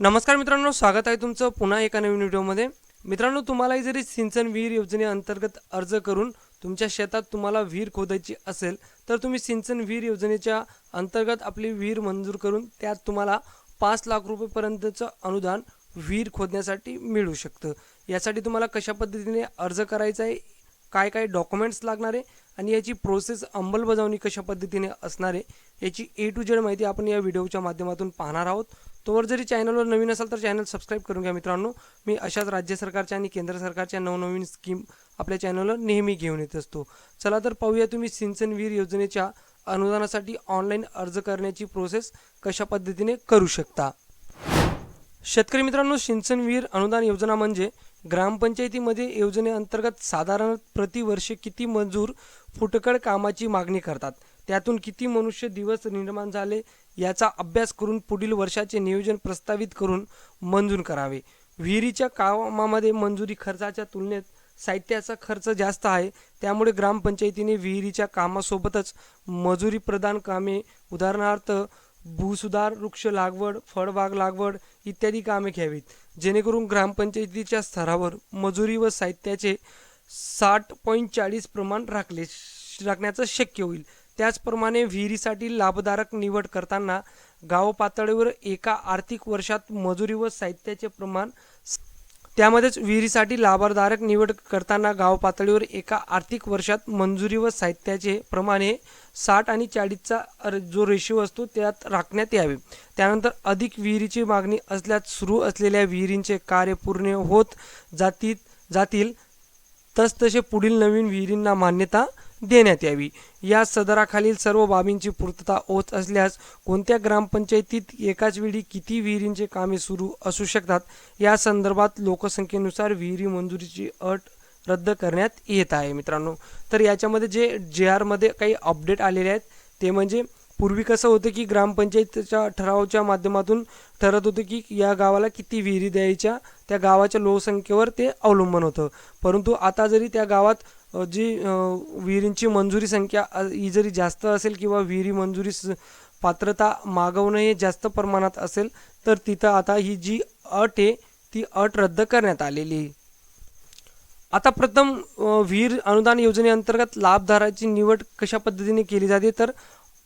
नमस्कार मित्रांनो स्वागत आहे तुमचं पुन्हा एका नवीन व्हिडिओमध्ये. मित्रांनो तुम्हालाही जरी सिंचन विहीर योजनेअंतर्गत अर्ज करून तुमच्या शेतात तुम्हाला विहीर खोदायची असेल तर तुम्ही सिंचन विहीर योजनेच्या अंतर्गत आपली विहीर मंजूर करून त्यात तुम्हाला पाच लाख रुपयेपर्यंतचं अनुदान विहीर खोदण्यासाठी मिळू शकतं. यासाठी तुम्हाला कशा पद्धतीने अर्ज करायचा आहे काय काय डॉक्युमेंट्स लागणार आहे आणि याची प्रोसेस अंमलबजावणी कशा पद्धतीने असणार आहे याची ए टू जेड माहिती आपण या व्हिडिओच्या माध्यमातून पाहणार आहोत. तोवर जरी चॅनलवर नवीन असाल तर चॅनल सबस्क्राईब करून घ्या मित्रांनो. मी अशाच राज्य सरकारच्या आणि केंद्र सरकारच्या नवनवीन स्कीम आपल्या चॅनलवर नेहमी घेऊन येत असतो. चला तर पाहूया तुम्ही सिंचन विहीर योजनेच्या अनुदानासाठी ऑनलाईन अर्ज करण्याची प्रोसेस कशा पद्धतीने करू शकता? शेतकरी मित्रांनो सिंचन विहीर अनुदान योजना म्हणजे ग्रामपंचायतीमध्ये योजनेअंतर्गत साधारण प्रतिवर्षी किती मजूर फुटकड कामाची मागणी करतात? त्यातून किती मनुष्य दिवस निर्माण झाले याचा अभ्यास करून पुढील वर्षाचे नियोजन प्रस्तावित करून मंजूर करावे. विहिरीच्या कामामध्ये मंजुरी खर्चाच्या तुलनेत साहित्याचा खर्च जास्त आहे. त्यामुळे ग्रामपंचायतीने विहिरीच्या कामासोबतच मजुरी प्रदान कामे उदाहरणार्थ भूसुधार वृक्ष लागवड फळबाग लागवड इत्यादी कामे घ्यावीत. जेणेकरून ग्रामपंचायतीच्या स्तरावर मजुरी व साहित्याचे साठ पॉईंट चाळीस प्रमाण राखले राखण्याचं शक्य होईल. त्याचप्रमाणे विहिरीसाठी लाभदारक निवड करताना गाव पातळीवर एका आर्थिक वर्षात मजुरी व साहित्याचे प्रमाण त्यामध्येच विहिरीसाठी लाभदारक निवड करताना गाव पातळीवर एका आर्थिक वर्षात मंजुरी व साहित्याचे प्रमाण हे साठ आणि चाळीसचा जो रेशिओ असतो त्यात राखण्यात यावे. त्यानंतर अधिक विहिरीची मागणी असल्यास सुरू असलेल्या विहिरींचे कार्य पूर्ण होत जाती जातील. तसतसे पुढील नवीन विहिरींना मान्यता देण्यात यावी. या सदराखालील सर्व बाबींची पूर्तता होत असल्यास कोणत्या ग्रामपंचायतीत एकाच वेळी किती विहिरींचे कामे सुरू असू शकतात? या संदर्भात लोकसंख्येनुसार विहिरी मंजुरीची अट रद्द करण्यात येत आहे मित्रांनो. तर याच्यामध्ये जे जे आरमध्ये काही अपडेट आलेले आहेत ते म्हणजे पूर्वी कसं होतं की ग्रामपंचायतीच्या ठरावाच्या माध्यमातून ठरत होतं की या गावाला किती विहिरी द्यायच्या त्या गावाच्या लोकसंख्येवर ते अवलंबून होतं. परंतु आता जरी त्या गावात जी विहिरींची मंजुरी संख्या ही जरी जास्त असेल किंवा विहिरी मंजुरी स- पात्रता मागवणं हे जास्त प्रमाणात असेल तर तिथं आता ही जी अट आहे ती अट रद्द करण्यात आलेली आता प्रथम विहीर अनुदान योजनेअंतर्गत लाभधाराची निवड कशा पद्धतीने केली जाते? तर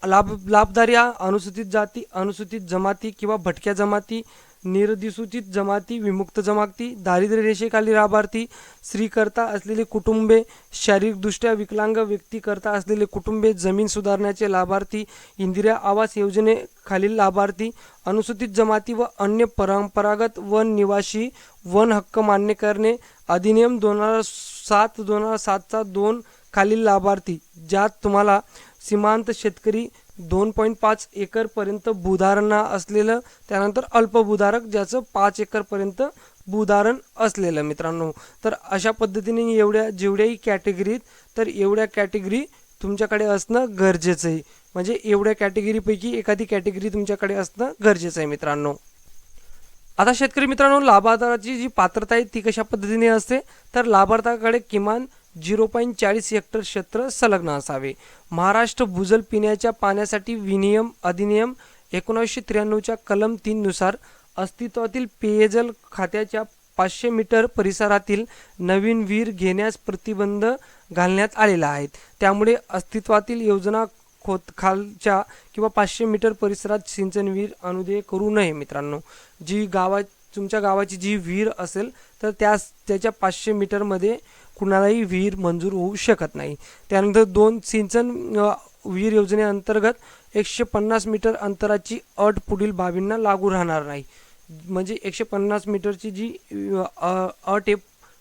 लाभ लाभदार्या अनुसूचित जाती अनुसूचित जमाती किंवा भटक्या जमाती निर्दिसूचित जमाती विमुक्त जमाती दारिद्र्य रेषेखाली लाभार्थी स्त्रीकर्ता असलेली कुटुंबे शारीरिकदृष्ट्या विकलांग व्यक्तीकरता असलेले कुटुंबे जमीन सुधारण्याचे लाभार्थी इंदिरा आवास योजनेखालील लाभार्थी अनुसूचित जमाती व अन्य परंपरागत वन निवासी वन हक्क मान्य करणे अधिनियम दोन हजार सात दोन हजार सातचा दोन खालील लाभार्थी ज्यात तुम्हाला सीमांत शेतकरी दोन पॉईंट पाच एकरपर्यंत भूधारणा असलेलं त्यानंतर अल्पभूधारक ज्याचं पाच एकरपर्यंत भूधारण असलेलं मित्रांनो. तर अशा पद्धतीने एवढ्या जेवढ्याही कॅटेगरीत तर एवढ्या कॅटेगरी तुमच्याकडे असणं गरजेचं आहे. म्हणजे एवढ्या कॅटेगरीपैकी एखादी कॅटेगरी तुमच्याकडे असणं गरजेचं आहे मित्रांनो. आता शेतकरी मित्रांनो लाभार्थाची जी पात्रता आहे ती कशा पद्धतीने असते? तर लाभार्थाकडे किमान झिरो पॉईंट चाळीस हेक्टर क्षेत्र संलग्न असावे. महाराष्ट्र भूजल पिण्याच्या पाण्यासाठी विनियम अधिनियम एकोणीसशे त्र्याण्णवच्या कलम तीननुसार अस्तित्वातील पेयजल खात्याच्या पाचशे मीटर परिसरातील नवीन विहीर घेण्यास प्रतिबंध घालण्यात आलेला आहे. त्यामुळे अस्तित्वातील योजना खोत खालच्या किंवा पाचशे मीटर परिसरात सिंचन विहीर अनुदेय करू नये मित्रांनो. जी गावा तुमच्या गावाची जी विहीर असेल तर त्या त्याच्या पाचशे मीटरमध्ये कुणालाही विहीर मंजूर होऊ शकत नाही. त्यानंतर दोन सिंचन विहीर योजनेअंतर्गत एकशे पन्नास मीटर अंतराची अट पुढील बाबींना लागू राहणार नाही. म्हणजे एकशे पन्नास मीटरची जी अ, अट आहे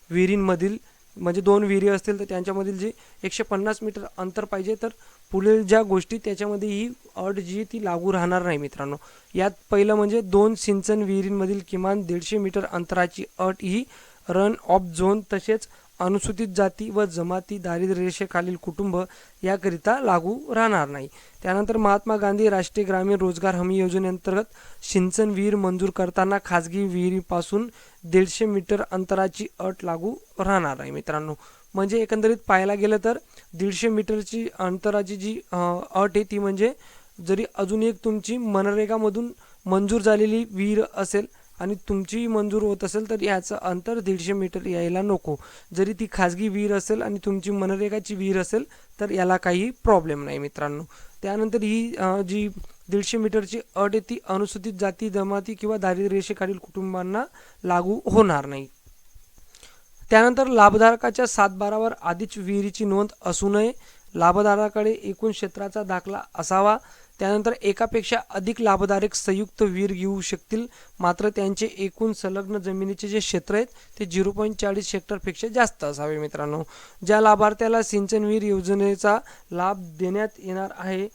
विहिरींमधील म्हणजे दोन विहिरी असतील तर त्यांच्यामधील जे एकशे पन्नास मीटर अंतर पाहिजे तर पुढील ज्या गोष्टी त्याच्यामध्ये ही अट जी ती लागू राहणार नाही मित्रांनो. यात पहिलं म्हणजे दोन सिंचन विहिरींमधील किमान दीडशे मीटर अंतराची अट ही रन ऑफ झोन तसेच अनुसूचित जाती व जमाती दारिद्र्य रेषेखालील कुटुंब याकरिता लागू राहणार नाही. त्यानंतर महात्मा गांधी राष्ट्रीय ग्रामीण रोजगार हमी योजनेअंतर्गत सिंचन विहीर मंजूर करताना खाजगी विहिरीपासून दीडशे मीटर अंतराची अट लागू राहणार आहे मित्रांनो. म्हणजे एकंदरीत पाहायला गेलं तर दीडशे मीटरची अंतराची जी अट आहे ती म्हणजे जरी अजून एक तुमची मनरेगामधून मंजूर झालेली विहीर असेल आणि तुमची मंजूर होत असेल तर याचं अंतर दीडशे मीटर यायला नको. जरी ती खाजगी विहीर असेल आणि तुमची मनरेगाची विहीर असेल तर याला काही प्रॉब्लेम नाही मित्रांनो. त्यानंतर ही जी दीडशे मीटरची अट आहे ती अनुसूचित जाती जमाती किंवा दारिद्र्यरेषेखालील कुटुंबांना लागू होणार नाही. त्यानंतर लाभधारकाच्या सातबारावर आधीच विहिरीची नोंद असू नये. लाभधारकाकडे एकूण क्षेत्राचा दाखला असावा. त्यानंतर एकापेक्षा अधिक लाभधारक संयुक्त विहीर घेऊ शकतील. मात्र त्यांचे एकूण संलग्न जमिनीचे जे क्षेत्र आहेत ते झिरो पॉईंट चाळीस हेक्टरपेक्षा जास्त असावे मित्रांनो. ज्या लाभार्थ्याला सिंचन विहीर योजनेचा लाभ देण्यात येणार आहे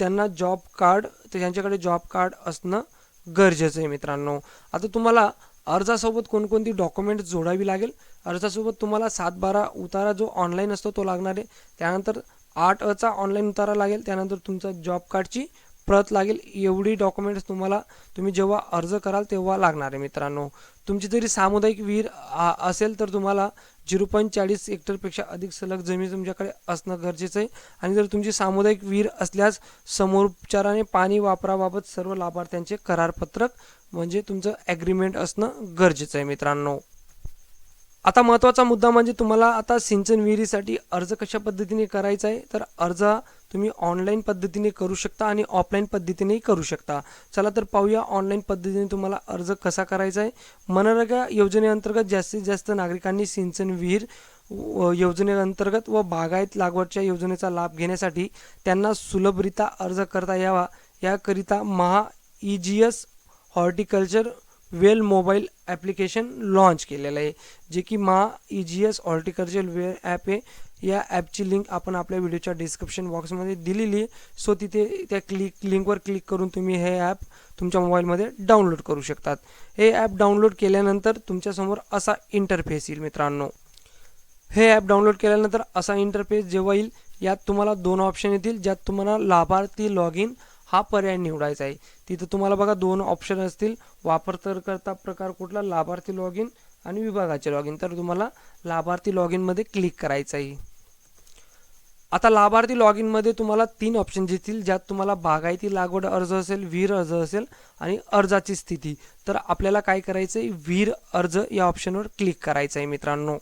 त्यांना जॉब कार्ड त्यांच्याकडे जॉब कार्ड असणं गरजेचं आहे मित्रांनो. आता तुम्हाला अर्जासोबत कोणकोणती डॉक्युमेंट जोडावी लागेल? अर्जासोबत तुम्हाला सात बारा उतारा जो ऑनलाईन असतो तो लागणार आहे. त्यानंतर आठ अचा ऑनलाईन उतारा लागेल. त्यानंतर तुमचा जॉब कार्डची प्रत लागेल. एवढी डॉक्युमेंट्स तुम्हाला तुम्ही जेव्हा अर्ज कराल तेव्हा लागणार आहे मित्रांनो. तुमची जरी सामुदायिक विहीर आ- असेल तर तुम्हाला झिरो पॉईंट चाळीस हेक्टरपेक्षा अधिक सलग जमीन तुमच्याकडे असणं गरजेचं आहे. आणि जर तुमची सामुदायिक विहीर असल्यास समोपचाराने पाणी वापराबाबत सर्व लाभार्थ्यांचे करारपत्रक म्हणजे तुमचं ॲग्रीमेंट असणं गरजेचं आहे मित्रांनो. आता महत्त्वाचा मुद्दा म्हणजे तुम्हाला आता सिंचन विहिरीसाठी अर्ज कशा पद्धतीने करायचा आहे? तर अर्ज तुम्ही ऑनलाईन पद्धतीने करू शकता आणि ऑफलाईन पद्धतीनेही करू शकता. चला तर पाहूया ऑनलाईन पद्धतीने तुम्हाला अर्ज कसा करायचा आहे. मनरेगा योजनेअंतर्गत जास्तीत जास्त नागरिकांनी सिंचन विहीर व योजनेअंतर्गत व बागायत लागवडच्या योजनेचा लाभ घेण्यासाठी त्यांना सुलभरित्या अर्ज करता यावा. याकरिता Maha E G S horticulture well mobile application launch केलेलं आहे जे की Maha E G S horticulture well app आहे. या ॲपची लिंक आपण आपल्या व्हिडिओच्या डिस्क्रिप्शन बॉक्समध्ये दिलेली आहे. सो तिथे त्या क्लिक लिंकवर क्लिक करून तुम्ही हे ॲप तुमच्या मोबाईलमध्ये डाउनलोड करू शकतात. हे ॲप डाउनलोड केल्यानंतर तुमच्यासमोर असा इंटरफेस येईल मित्रांनो. हे ॲप डाउनलोड केल्यानंतर असा इंटरफेस जेव्हा येईल यात तुम्हाला दोन ऑप्शन येतील ज्यात तुम्हाला लाभार्थी लॉग इन हा पर्याय निवडायचा आहे. तिथं तुम्हाला बघा दोन ऑप्शन असतील. वापरकर्ता प्रकार कुठला? लाभार्थी लॉग इन आणि विभागाचे लॉग इन तर तुम्हाला लाभार्थी लॉग इनमध्ये क्लिक करायचं आहे. आता लाभार्थी लॉग इनमध्ये तुम्हाला तीन ऑप्शन येतील ज्यात तुम्हाला बागायती लागवड अर्ज असेल वीर अर्ज असेल आणि अर्जाची स्थिती. तर आपल्याला काय करायचं आहे वीर अर्ज या ऑप्शनवर क्लिक करायचं आहे मित्रांनो.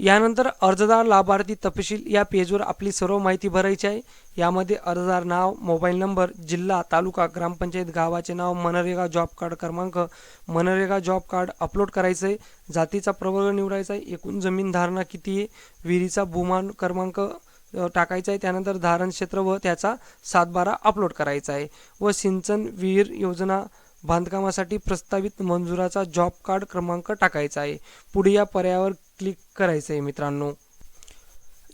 यानंतर अर्जदार लाभार्थी तपशील या पेजवर आपली सर्व माहिती भरायची आहे. यामध्ये अर्जदार नाव मोबाईल नंबर जिल्हा तालुका ग्रामपंचायत गावाचे नाव मनरेगा जॉब कार्ड क्रमांक मनरेगा जॉब कार्ड अपलोड करायचं आहे. जातीचा प्रवर्ग निवडायचा आहे. एकूण जमीन धारणा किती आहे? विहिरीचा भूमान क्रमांक टाकायचा आहे. त्यानंतर धारण क्षेत्र व त्याचा सातबारा अपलोड करायचा आहे. व सिंचन विहीर योजना बांधकामासाठी प्रस्तावित मंजुराचा जॉब कार्ड क्रमांक टाकायचा आहे. पुढे या पर्यायावर क्लिक करायचं आहे मित्रांनो.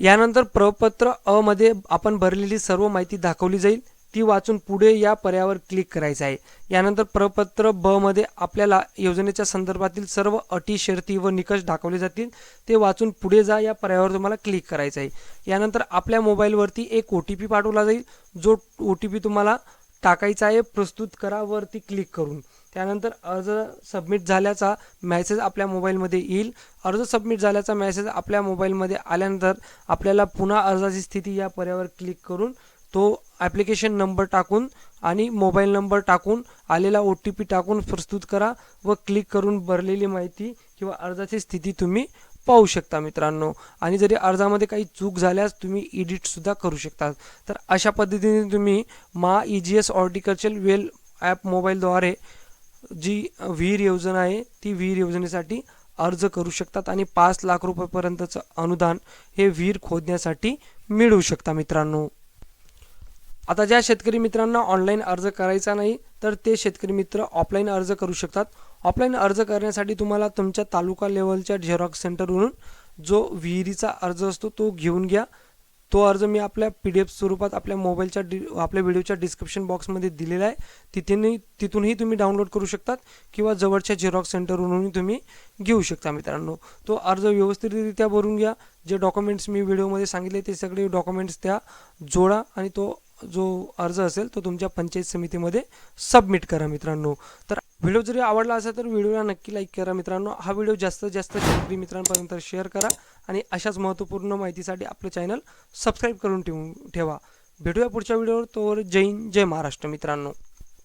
यानंतर प्रपत्र अ मध्ये आपण भरलेली सर्व माहिती दाखवली जाईल. ती वाचून पुढे या पर्यावर क्लिक करायचं आहे. यानंतर प्रपत्र ब मध्ये आपल्याला योजनेच्या संदर्भातील सर्व अटी शर्ती व निकष दाखवले जातील. ते वाचून पुढे जा या पर्यावर तुम्हाला क्लिक करायचं आहे. यानंतर आपल्या मोबाईलवरती एक ओ टी पी पाठवला जाईल. जो ओ टी पी तुम्हाला टाकायचा आहे प्रस्तुत करावरती क्लिक करून. त्यानंतर अर्ज सबमिट झाल्याचा मॅसेज आपल्या मोबाईलमध्ये येईल. अर्ज सबमिट झाल्याचा मेसेज आपल्या मोबाईलमध्ये आल्यानंतर आपल्याला पुन्हा अर्जाची स्थिती या पर्यावर क्लिक करून तो ॲप्लिकेशन नंबर टाकून आणि मोबाईल नंबर टाकून आलेला ओ टी पी टाकून प्रस्तुत करा व क्लिक करून भरलेली माहिती किंवा अर्जाची स्थिती तुम्ही पाहू शकता मित्रांनो. आणि जरी अर्जामध्ये काही चूक झाल्यास तुम्ही एडिटसुद्धा करू शकता. तर अशा पद्धतीने तुम्ही Maha E G S horticulture well app मोबाईलद्वारे जी विहीर योजना आहे ती विहीर योजनेसाठी अर्ज करू शकतात आणि पाच लाख रुपयापर्यंतचं अनुदान हे विहीर खोदण्यासाठी मिळू शकता मित्रांनो. आता ज्या शेतकरी मित्रांना ऑनलाईन अर्ज करायचा नाही तर ते शेतकरी मित्र ऑफलाईन अर्ज करू शकतात. ऑफलाईन अर्ज करण्यासाठी तुम्हाला तुमच्या तालुका लेवलच्या झेरॉक्स सेंटरवरून जो विहिरीचा अर्ज असतो तो घेऊन घ्या. तो अर्ज मी आपल्या पी डी एफ स्वरूपात आपल्या मोबाईलच्या डि आपल्या व्हिडिओच्या डिस्क्रिप्शन बॉक्समध्ये दिलेला आहे. तिथेही तिथूनही तुम्ही डाउनलोड करू शकतात किंवा जवळच्या झेरॉक्स सेंटरवरूनही तुम्ही घेऊ शकता मित्रांनो. तो अर्ज व्यवस्थितरित्या भरून घ्या. जे डॉक्युमेंट्स मी व्हिडिओमध्ये सांगितले ते सगळे डॉक्युमेंट्स त्या जोडा आणि तो जो अर्ज असेल तो तुमच्या पंचायत समितीमध्ये सबमिट करा मित्रांनो. तर व्हिडिओ जरी आवडला असेल तर व्हिडिओला नक्की लाईक करा मित्रांनो. हा व्हिडिओ जास्तीत जास्त शेतकरी मित्रांपर्यंत शेअर करा आणि अशाच महत्त्वपूर्ण माहितीसाठी आपलं चॅनल सबस्क्राईब करून ठेवून ठेवा. भेटूया पुढच्या व्हिडिओवर. तोवर जय हिंद जय महाराष्ट्र मित्रांनो.